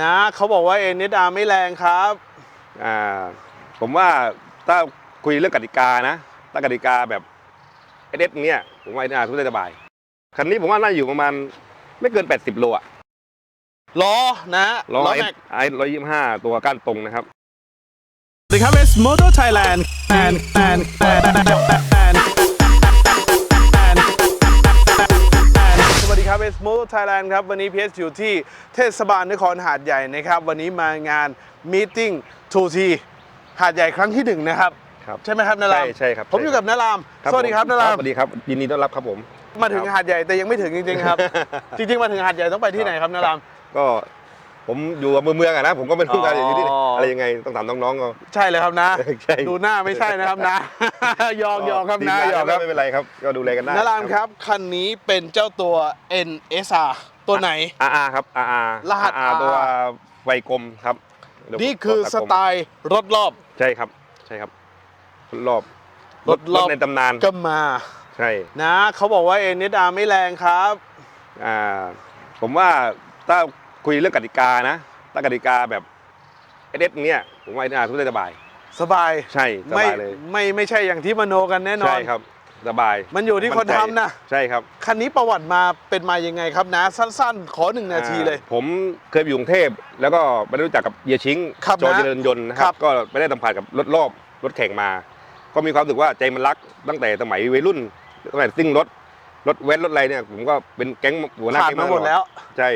นะเขาบอกว่าเอ็นเอสอาไม่แรงครับอ่าผมว่าถ้าคุยเรื่องกติกานะถ้ากติกาแบบเอเดเนี้ยผมว่าเอ็นอาร์ทุกได้สบาย คันนี้ผมว่าน่าอยู่ประมาณไม่เกิน 80 โลอะล้อนะล้อล้อเอแม็กไอร้อยยี่ห้าตัวก้านตรงนะครับสวัสดีครับเอสโมโตไทยแลนด์แอนแอนแอน ครับเอสโมโตไทยแลนด์ครับ วันนี้พีเอสอยู่ที่เทศบาลนครหาดใหญ่นะครับ วันนี้มางานมีติ้งทูทีหาดใหญ่ครั้งที่หนึ่งนะครับ ครับใช่ไหมครับนารามใช่ใช่ครับผมอยู่กับนารามครับสวัสดีครับนารามสวัสดีครับยินดีต้อนรับครับผม มาถึงหาดใหญ่แต่ยังไม่ถึงจริงๆครับ จริงๆมาถึงหาดใหญ่ต้องไปที่ไหนครับนารามก็ ผมอยู่อำเภอเมืองอะนะผมก็ไม่รู้กันอ๋ออยู่ที่อะไรยังไงต้องถามน้องๆเขาใช่เลยครับนะ ใช่ ดูหน้าไม่ใช่นะครับนะยอกยอกครับนะทีมงยอกครับ ไม่เป็นไรครับ ก็ดูแลกันได้นารามครับ คันนี้เป็นเจ้าตัว NSR ตัวไหน อาอาครับอาอารหัส อาตัวไวกลมครับเดี๋ยวนี่คือสไตล์รถรอบ ใช่ครับใช่ครับรอบรถรอบ ในตำนานก็มาใช่ นะเขาบอกว่า NSR ไม่แรงครับ อ่าผมว่าถ้า คุยเรื่องกติกานะถ้ากติกาแบบเอเดเนี้ยผมว่าเอ็นอาร์ทุกได้สบาย สบายใช่สไม่บายเลยไม่ไม่ใช่อย่างที่มโนกันแน่นอนใช่ครับสบายมันอยู่ที่คนใจทำนะ ใช่ครับคันนี้ประวัติมาเป็นมายังไงครับนะ สั้นๆ ขอหนึ่งนาทีเลย อ่าผมเคยไปอยู่กรุงเทพแล้วก็ไปได้รู้จักกับเฮียชิงครับจอนะเจริญยนต์นะคครัรับ บก็ไปได้สัมผัสกับรถรอบรถแข่งมา ก็มีความรู้สึกว่าใจมันรักตั้งแต่สมัยวัยรุ่นสมัยซิ่งรถรถแว้นรถอะไรเนี่ยผมก็เป็นแก๊งหัวหน้าผ่านแก๊งมาหมดแล้ว ใช่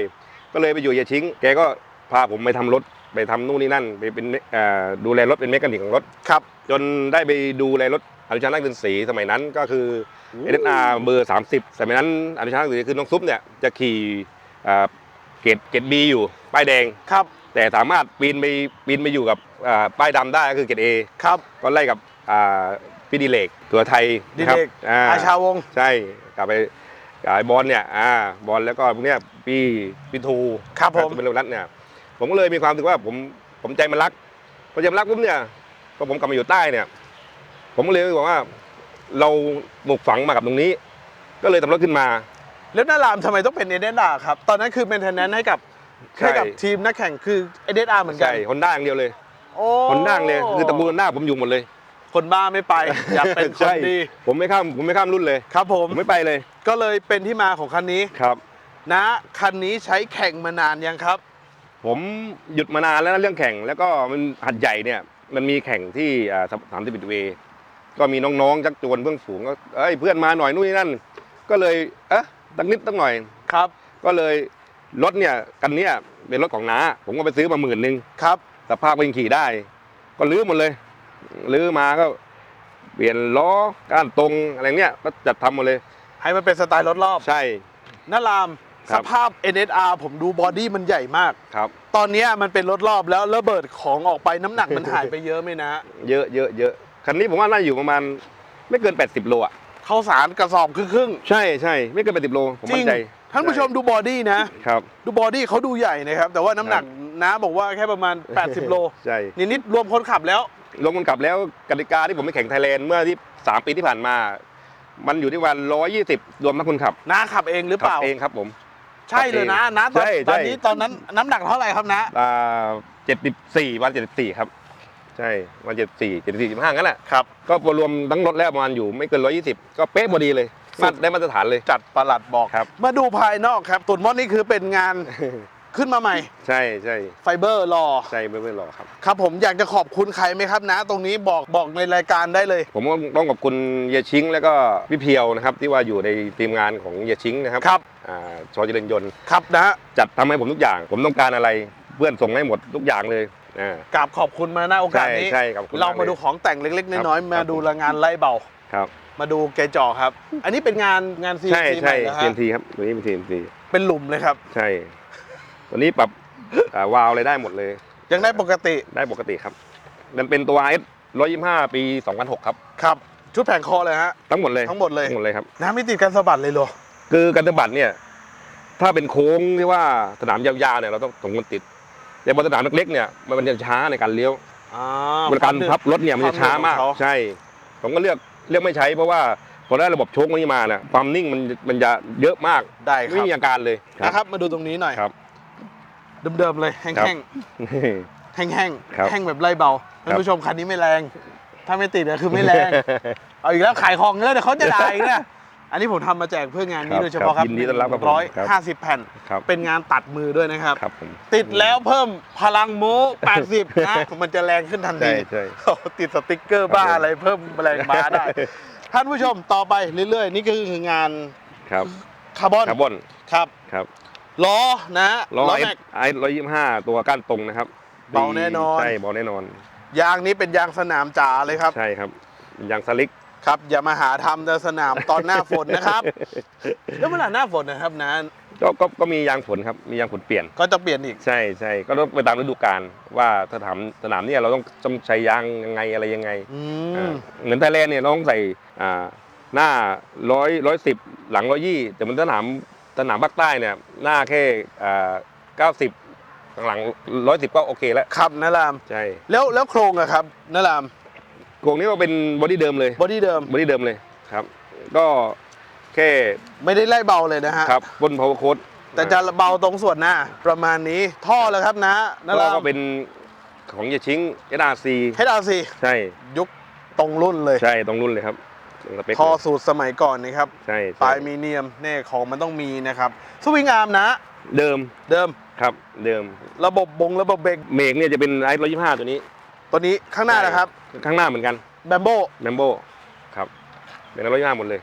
ก็เลยไปอยู่เฮียชิงแกก็พาผมไปทำรถไปทำนู่นนี่นั่น ไปเป็นเอ่อดูแลรถเป็นเมคานิกของรถครับ จนได้ไปดูแลรถอนุชานักดนตรีสมัยนั้นก็คือเอเดอาเบอร์ 30 สมัยนั้นอนุชานักดนตรีคือน้องซุปเนี่ยจะขี่อ่าเกตเกตบีอยู่ป้ายแดงครับ แต่สามารถปีนไปปีนไปอยู่กับอ่าป้ายดำได้ก็คือเกตเอครับก็ไล่กับอ่าพี่ดีเลกตัวไทยดินะครับเด็กอ่าอาชาวงศ์ใช่กลับไปกับ ไอ้บอลเนี่ยอ่าบอลแล้วก็พวกเนี้ยพี่พี่ทูครับผม เป็นรัตน์เนี่ยผมก็เลยมีความรู้สึกว่าผมผมใจมันรักพอใจมันรักปุ๊บเนี่ยพอผมกลับมาอยู่ใต้เนี่ย ผมก็เลยบอกว่า เราหมกฝังมากับตรงนี้ ก็เลยทำรถขึ้นมา แล้วนารามทำไมต้องเป็นเอเดนดาครับ ตอนนั้นคือเป็นเทนแนนให้กับใช่ ให้กับทีมนักแข่งคือเอเดนอาเหมือนกันใช่ฮอนด้าอย่างเดียวเลยโอ้ ฮอนด้าเลยคือตระกูลฮอนด้าผมอยู่หมดเลย คนบ้าไม่ไป อยากเป็นคนใช่ดี ผมไม่ข้ามผมไม่ข้ามรุ่นเลยครับผมผมไม่ไปเลย ก็เลยเป็นที่มาของคันนี้ครับ นะคันนี้ใช้แข่งมานานยังครับ ผมหยุดมานานแล้วนะเรื่องแข่งแล้วก็มันหัดใหญ่เนี่ยมันมีแข่งที่สามสิบเวก็มีน้องๆจักจวนเบื้องสูงก็เอ้ยเพื่อนมาหน่อยนู่นนี่นั่น ก็เลยเอ๊ะตั้งนิดตั้งหน่อยครับ ก็เลยรถเนี่ยกันเนี้ยเป็นรถของน้าผมก็ไปซื้อมาหมื่นหนึ่งครับสภาพก็ยังขี่ได้ ก็ลื้อหมดเลย ลื้อมาก็เปลี่ยนล้อก้านตรงอะไรเนี้ยก็จัดทำหมดเลย ให้มันเป็นสไตล์รถรอบใช่ นารามครัสบ ภาพ NSR ผมดูบอดี้มันใหญ่มาก ครับ ตอนเนี้ยมันเป็นรถรอบแล้วระเบิดของออกไปน้ำหนักมันหายไปเยอะไหมนะ เยอะเยอะเยอะคันนี้ผมว่าน่าอยู่ประมาณไม่เกิน 80 โลอะเข้าสารกระสอบครึ่งใช่ใช่ไม่เกิน 80 โลผมๆจริมั่งนใจท่านผู้ชมดูบอดี้นะ ครับ ดูบอดี้เขาดูใหญ่นะครับ แต่ว่าน้ำหนักน้าบอกว่าแค่ประมาณ 80 โล ใช่ นิดๆรวมคนขับแล้ว ลงมันกลับแล้วกติกาที่ผมไปแข่งไทยแลนด์เมื่อที่3ปีที่ผ่านมา มันอยู่ที่วัน120รวมทั้งคนขับน้าขับเองหรือเปขัล่าเองครับผม ใช่เลยนะนะตอนใช่ใช่ ตอนนี้ตอนนั้นน้ำหนักเท่าไหร่ครับนะอ่า74วัน74ครับ ใช่วัน74 74 75งั้นแหละครับ ก็รวมทั้งรถแล้วประมาณอยู่ไม่เกิน120ก็เป๊ะพอดีเลยมาตรได้มาตรฐานเลย จัดประหลัดบอกครับ มาดูภายนอกครับตุนมอดนี่คือเป็นงาน ขึ้นมาใหม่ ใช่ใช่ไฟเบอร์รอ ใช่ไม่ไม่หรอกครับ ครับผมอยากจะขอบคุณใครไหมครับนะ ตรงนี้บอกบอกในรายการได้เลย ผมก็ต้องขอบคุณเยชิงแล้วก็พี่เพียวนะครับ ที่ว่าอยู่ในทีมงานของเยชิงนะครับครับอ่าชอเจริญยนต์ ครับนะจัดทำให้ผมทุกอย่าง ผมต้องการอะไรเพื่อนส่งให้หมดทุกอย่างเลยอ่ากราบขอบคุณมาณโอกาสนี้ ใช่ใช่ขอบคุณเรามากเลยมาดูของแต่งเล็กๆ น้อยครับๆมาดูละงานไล่เบา ครับ มาดูเกจอครับ อันนี้เป็นงานงานซีใช่ซีใหใช่ม่นะฮะ TNT ครับตัวนี้เป็น TNT เป็นหลุมเลยครับ ใช่ ตัวนี้ปรับอ่าวาล์วอะไรได้หมดเลย ยังได้ปกติได้ปกติครับมันเป็นตัว RS 125 ปี 2006 ครับ ครับ ชุดแผงคอเลยฮะ ทั้งหมดเลยทั้งหมดเลยทั้งหมดเลยครับ น้ำไม่ติดกันสะบัดเลยเหรอ คือการตบัดเนี่ย ถ้าเป็นโค้งที่ว่าสนามยาวๆเนี่ยเราต้องสมควรติด แต่บนสนามเล็กๆเนี่ยมันจะช้าในการเลี้ยวอ่าบริการพับรถเนี่ยมันจะช้ามาก ความหนืดของเขใช่ ผมก็เลือกเลือกไม่ใช้เพราะว่าพอได้ระบบโชคนี้มาเนี่ยความนิ่งมันมันจะเยอะมากได้คไม่รับมีอาการเลย นะครับ มาดูตรงนี้หน่อย ครับ เดิมๆเลยแห้ครับงๆ แห้งครับๆแห้งแบบไล่เบาท่านผู้ชมคันนี้ไม่แรง ถ้าไม่ติดอะคือไม่แรง เอาอีกแล้วขายของแล้วเดี๋ยวเขาจะด่าอีกนะอันนี้ผมทำมาแจกเพื่องานนี้ครับโดยเฉพาะครับยินดีต้อนรับครับผมร้อยครับห้าสิบแผ่น ครับ เป็นงานตัดมือด้วยนะครับ ครับผม ติดแล้วเพิ่มพลังโม้80 นะ มันจะแรงขึ้นทันใช่ทีใช่ โอ้ติดสติกเกอร์บ้าครับผมอะไรเพิ่มแรงม้าได้ ท่านผู้ชมต่อไปเรื่อยๆ นี่ก็คืองานครับคาร์บอนคาร์บอนครับ ครับ ล้อนะล้อล้อไอ้แม็ก ไอ้ร้อยยี่ห้าตัวก้านตรงนะครับเบาแน่นอน ใช่เบาแน่นอน ยางนี้เป็นยางสนามจ๋าเลยครับ ใช่ครับยางสลิกครับ อย่ามาหาทำแต่สนามตอนหน้าฝนนะครับ แล้วเวลาหน้าฝนนะครับนะก็ก็ก็มียางฝนครับมียางฝนเปลี่ยน ก็จะเปลี่ยนอีก ใช่ใช่ก็ต้องไปตามฤดูกาลว่าถ้าถามสนามเนี่ยเราต้องต้องใช้ยางยังไงอะไรยังไงอือ่าม เหมือนไทยแลนด์เนี่ยเราต้องใส่อ่าหน้าร้อยร้อยสิบหลังร้อยยี่แต่มันสนาม สนามภาคใต้เนี่ยหน้าแค่อ่าเก้าสิบหลังร้อยสิบก็โอเคแล้วครับนะรามใช่แล้วแล้วโครงอะครับนะรามโครงนี้ก็เป็นบอดี้เดิมเลยบอดี้เดิมบอดี้เดิมเลยครับ ก็แค่ไม่ได้ไล่เบาเลยนะฮะครับบน power code แต่จะเบาตรงส่วนหน้าประมาณนี้ท่อแล้วครับนะนะก็รามก็เป็นของเยชิง SRC ให้ดาวสิใช่ยุคตรงรุ่นเลยใช่ตรงรุ่นเลยครับตรง สเปคท่อเลยสูตรสมัยก่อนนะครับใช่ปลาใช่ยมีเนียมแน่ของมันต้องมีนะครับสวิงอาร์มนะ เดิมเดิมครับเดิม ระบบบงระบบเบรกเมกเนี่ยจะเป็นไอร้อยยี่ห้าตัวนี้ ตัวนี้ข้างหน้านะครับ ข้างหน้าเหมือนกันแบมโบแมมโบครับเป็นร้อยยี่ห้าหมดเลย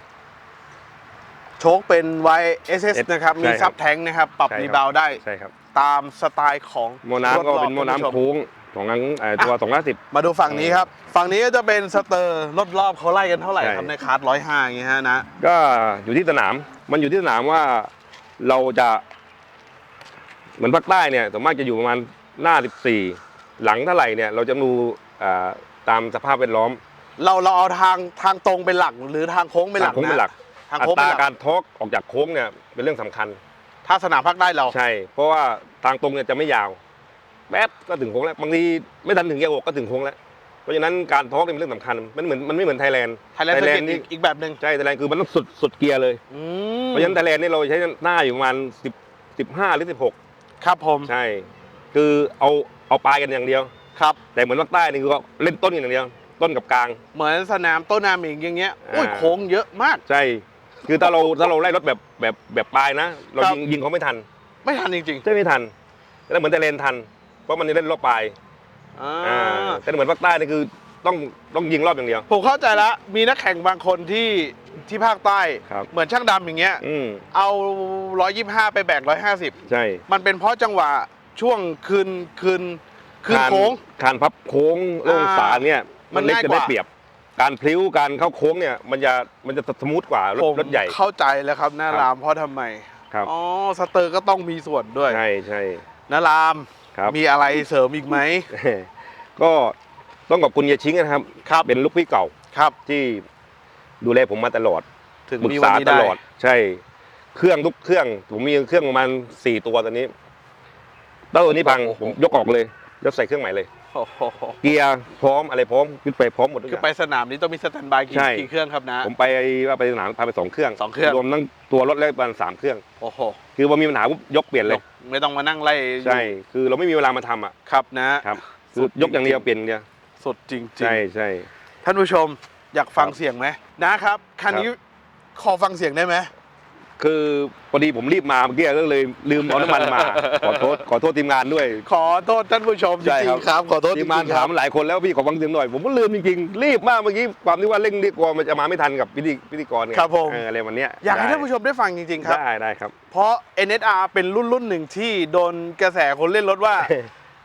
โชคเป็น YSS นะครับ มีใช่ครับซับแทงนะครับ ปรับใช่ครับรีบาวด์ได้ ใช่ครับ ตามสไตล์ของโมน้ำก็รถหล่อเป็นโมท่าผู้ชน้ำโค้ง ของนังเอ่อตัวสองร้อยสิบ มาดูฝั่งนี้ครับ ฝั่งนี้ก็จะเป็นสเตอร์รถรอบเขาไล่กันเท่าไหร่ใช่ครับในคาร์ดร้อยห้าอย่างเงี้ยฮะนะ ก็อยู่ที่สนาม มันอยู่ที่สนามว่าเราจะ เหมือนภาคใต้เนี่ยส่วนมากจะอยู่ประมาณหน้า 14 หลังเท่าไหร่เนี่ยเราจะดูอ่าตามสภาพแวดล้อมเราเราเอาทางทางตรงเป็นหลักหรือทางโค้งเป็นหลักโค้งเป็นหลัก ทางอัโค้งตเป็นราหลักการทอร์กออกจากโค้งเนี่ยเป็นเรื่องสำคัญ ถ้าสนามภาคใต้เรา ใช่ เพราะว่าทางตรงเนี่ยจะไม่ยาว แป๊บก็ถึงโค้งแล้วบางทีไม่ทันถึงแยกอกก็ถึงโค้งแล้วเพราะฉะนั้นการทอร์กเนี่ยเป็นเรื่องสำคัญมันเหมือนมันไม่เหมือนไทยแลนด์ไทยแลนด์ Thailand นี่นี่อีกแบบหนึ่งใช่ไทยแลนด์คือมันต้องสุดสุดเกียร์เลยอืมเพราะฉะนั้นไทยแลนด์นี่เราใช้หน้าอยู่ประมาณ10 15หรือ16ครับผมใช่ คือเอาเอาปลายกันอย่างเดียวครับ แต่เหมือนภาคใต้นี่คือเล่นต้นกันอย่างเดียว ต้นกับกลาง เหมือนสนามต้นนามิงอย่างเงี้ยอ่าอุ้ยโค้งเยอะมากใช่ คือถ้าเราถ้าเราไล่รถแบบแบบแบบปลายนะ เราครับยิงยิงเขาไม่ทัน ไม่ทันจริงใช่ไม่ทันแล้วเหมือนไทยแลนด์ทัน เพราะมันเล่นรอบปลายๆอ่าอ่าแต่เหมือนภาคใต้นี่คือต้องต้องยิงรอบอย่างเดียว ผมเข้าใจแล้วมีนักแข่งบางคนที่ที่ภาคใต้ ครับ เหมือนช่างดำอย่างเงี้ย อืมเอา 125 ไปแบก150 ใช่มันเป็นเพราะจังหวะช่วงคืนคืนคืนคานโค้ง คานพับโค้งโล่งอ่าสารเนี่ยมัมันนเล็กง่ายจะกว่าได้เปรียบ การพลิ้วการเข้าโค้งเนี่ยมันจะมันจะสมูทกว่ารถผมรถใหญ่ เข้าใจแล้วครับหน้าครับ รามเพราะทำไม ครับอ๋อ สเตอร์ก็ต้องมีส่วนด้วยใช่ใช่นาราม ครับมีอะไรเสริมอีกไหม ก็ต้องขอบคุณเยชิงนะครับ ครับเป็นลูกพี่เก่าครับที่ดูแลผมมาตลอดถึงปรึกมีวันษานี้ตได้ลอด ใช่ เครื่องทุกเครื่อง ผมมีเครื่องประมาณสี่ตัวตอนนี้ถ้าตัวนี้พังผมยกออกเลยยกใส่เครื่องใหม่เลยโอ้โห เกียร์พร้อมอะไรพร้อมยึดไปพร้อมหมดทุกอคือย่างไปสนามนี้ต้องมีสแตนบายกี่ใช่ กี่เครื่องครับนะ ผมไปว่าไปสนามพาไปสองเครื่องสองเครื่อง รวมทั้งตัวรถแล้วประมาณสามเครื่อง โอ้โหคือพอมีปัญหาปุ๊บยกเปลี่ยนเลย ไม่ต้องมานั่งไล่ใช่ คือเราไม่มีเวลามาทำอะครับนะ ครับสุคือดยกอย่างเดียวจริงๆเปลี่ยนอย่างเดียวสุดจริงใช่ใช่ๆท่านผู้ชมอยากฟังครับเสียงไหมนะครับ คันนี้ขอฟังเสียงได้ไหม คือพอดีผมรีบมาเมื่อกี้ก็เลยลืมเอาน้ำมันมา ขอโทษขอโทษทีมงานด้วย ขอโทษท่านผู้ชมจใช่ริครังบๆครับขอโทษจทีริมงานงๆคถารัมบหลายคนแล้วพี่ขอฟังเสียงหน่อย ผมก็ลืมจริงๆ รีบมากเมื่อกี้ความที่ว่าเร่งรีบกลัวมันจะมาไม่ทันกับพิธีพิธีกรไงครับผม เอออะไรวันเนี้ยอยากให้ได้ท่านผู้ชมได้ฟังจริง ๆ ครับ ได้ได้ครับ เพราะ NSR เป็นรุ่นรุ่นหนึ่งที่โดนกระแสคนเล่นรถว่า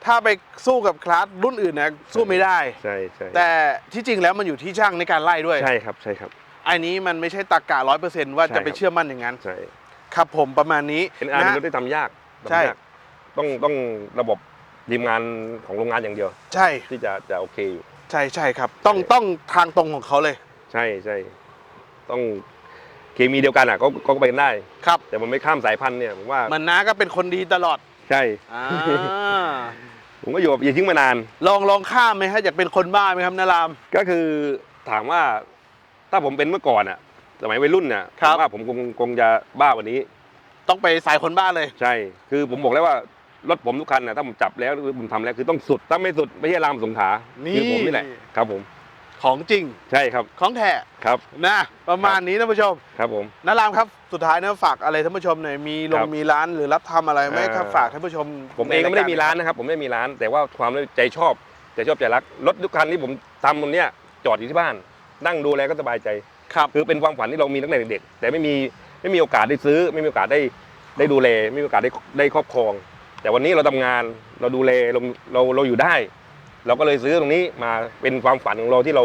ถ้าไปสู้กับคลาสรุ่นอื่นนะสู้ไม่ได้ ใช่ใช่แต่ที่จริงแล้วมันอยู่ที่ช่างในการไล่ด้วย ใช่ครับใช่ครับ อันนี้มันไม่ใช่ตากกะร้อยเปอร์เซนต์ว่าใช่จะไปครับ เชื่อมั่นอย่างนั้น ใช่ครับผมประมาณนี้เป็นอาร์นะรถได้ทำยากทำใช่ยากต้องต้องระบบทีมงานของโรงงานอย่างเดียว ใช่ที่จะจะโอเคอยู่ ใช่ใช่ครับ ต้องต้องทางตรงของเขาเลยใช่ใช่ต้องเคมีเดียวกันอะก็ก็ไปกันได้ ครับ แต่มันไม่ข้ามสายพันธุ์เนี่ยผมว่ามันน้าก็เป็นคนดีตลอดใช่ อ่า ผมก็อยู่กับเยทิ้งมานาน ลองลองข้ามไหมฮะอยากเป็นคนบ้าไหมครับนาราม ก็คือถามว่า ถ้าผมเป็นเมื่อก่อนอะ สมัยวัยรุ่นเนี่ยครับผมว่าผมคงคงจะบ้ากว่านี้ ต้องไปสายคนบ้าเลย ใช่ คือผมบอกแล้วว่ารถผมทุกคันนะถ้าผมจับแล้วหรือผมทำแล้วคือต้องสุด ถ้าไม่สุดไม่ใช่รามสงขลานี่ คือผมนี่แหละครับผมของจริงใช่ครับของแท้ครับนะประมาณนี้ท่านผู้ชมครับผม นารามครับสุดท้ายนะฝากอะไรท่านผู้ชมหน่อยมีลคงรับมีร้านหรือรับทำอะไรไหมเอ่อ ครับฝากท่านผู้ชมผมเองก็ไม่ได้ใยมีร้านนะครับผมไม่ได้มีร้าน แต่ว่าความใจชอบใจชอบใจรักรถทุกคันที่ผมทำตรงเนี้ยจอดอยู่ที่บ้าน นั่งดูแลก็สบายใจ ครับ คือเป็นความฝันที่เรามีตั้งแต่เด็กๆแต่ไม่มีไม่มีโอกาสได้ซื้อ ไม่มีโอกาสได้ได้ดูแลไม่มีโอกาสได้ได้ครอบครอง แต่วันนี้เราทำงานเราดูแลเราเราเราอยู่ได้ เราก็เลยซื้อตรงนี้มาเป็นความฝันของเราที่เรา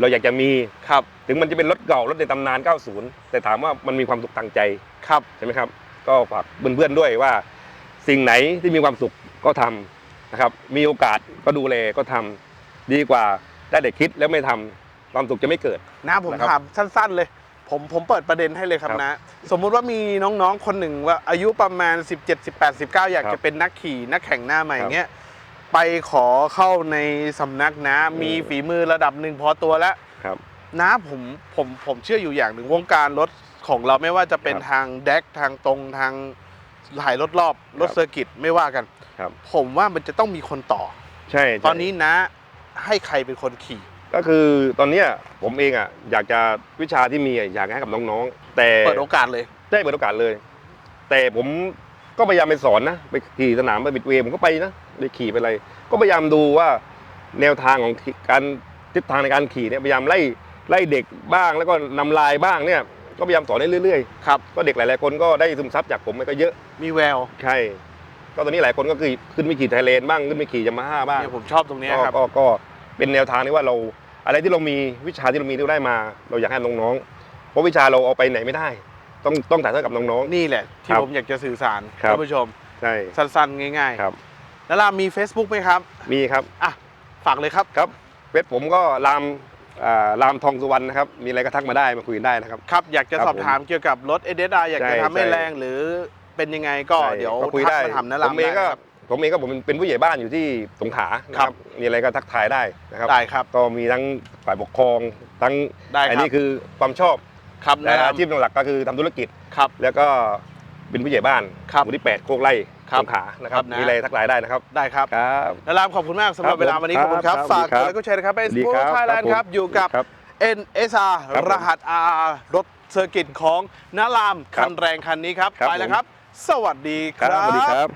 เราอยากจะมีครับ ถึงมันจะเป็นรถเก่ารถในตำนาน 90 แต่ถามว่ามันมีความสุขทางใจครับใช่ไหมครับ ก็ฝากเพื่อนๆด้วยว่า สิ่งไหนที่มีความสุขก็ทำนะครับ มีโอกาสก็ดูแลก็ทำดีกว่าได้แต่คิดแล้วไม่ทำ ความสุขจะไม่เกิด นะผมนะครับถามสั้นๆเลย ผมผมเปิดประเด็นให้เลยครับครับนะ สมมุติว่ามีน้องๆคนหนึ่งว่าอายุประมาณ 17 18 19 อยากครับจะเป็นนักขี่นักแข่งหน้าใหม่ครับเงี้ยไปขอเข้าในสำนักนะอืมมีฝีมือระดับหนึ่งพอตัวแล้ว ครับ นะผมผมผมเชื่ออยู่อย่างหนึ่งวงการรถของเราไม่ว่าจะเป็นครับทางแดกทางตรงทางหลายรถรอบรถครับเซอร์กิตไม่ว่ากัน ครับ ผมว่ามันจะต้องมีคนต่อ ใช่ใช่ตอนนี้นะให้ใครเป็นคนขี่ ก็คือตอนเนี้ยผมเองอะอยากจะวิชาที่มีอะอยากให้กับน้องๆ แต่เปิดโอกาสเลย ได้เปิดโอกาสเลย แต่ผมก็พยายามไปสอนนะไปขี่สนามไปบิดเวย์ผมก็ไปนะไปขี่ไปอะไร ก็พยายามดูว่าแนวทางของการทิศทางในการขี่เนี่ยพยายามไล่ไล่เด็กบ้างแล้วก็นำลายบ้างเนี่ย ก็พยายามสอนได้เรื่อยครับ ๆ ก็เด็กหลายๆคนก็ได้ซึมซับจากผมก็เยอะ มีแววใช่ ก็ตอนนี้หลายคนก็คือขึ้นไปขี่ไทยเลนบ้างขึ้นไปขี่ยามาฮ่าบ้างเนี่ยผมชอบตรงเนี้ยก็ครับ ก็ก็เป็นแนวทางที่ว่าเรา อะไรที่เรามีวิชาที่เรามีที่เราได้มา เราอยากให้น้องๆเพราะวิชาเราเอาไปไหนไม่ได้ ต้องต้องถ่ายทอดกับน้องนี่แหละที่ครับผมอยากจะสื่อสารครับ ท่านผู้ชมๆใช่สั้นๆ ง่ายครับๆแล้วเรามี Facebook ไหมครับมีครับ อะฝากเลยครับ ครับเฟซผมก็รามอ่ารามทองสุวรรณนะครับ มีอะไรก็ทักมาได้มาคุยกันได้นะครับ ครับ อยากจะครับสอบถามเกี่ยวกับรถเอเดอาอยากจะใช่ทำให้ใช่ แรงหรือเป็นยังไงก็ใช่เดี๋ยวก็คุยทักได้มาถามนะผรามมเองได้ก็ครับ ผมเองก็ผมเป็นผู้ใหญ่บ้านอยู่ที่สงขลานะคครัรับบมีอะไรก็ทักทายได้นะครับได้ครับก็มีทั้งฝ่ายปกครองทั้งได้ครับอันี้คือความชอบครับแต่นะรามอาชีพหลักก็คือทำธุรกิจครับแล้วก็เป็นผู้ใหญ่บ้านครับหมู่ที่ 8 โคกไร่ครับสงขลานะครับครับนะมีอะไรทักทายได้นะครับได้ครับครับนะรามขอบคุณมากสำหรับครับเวลาวันนี้ขอบคุณครับครับฝากครับกดไลค์กดแชร์นะครับเป็นดีสปูครับไทยแลนด์ครับครับอยู่กับครับ NSR ครับผมรหัส R รถเซอร์กิตของนารามครัคับนแรงคันนี้ครับครับไปแล้วครับ สวัสดีคครับรับสวัสดีครับ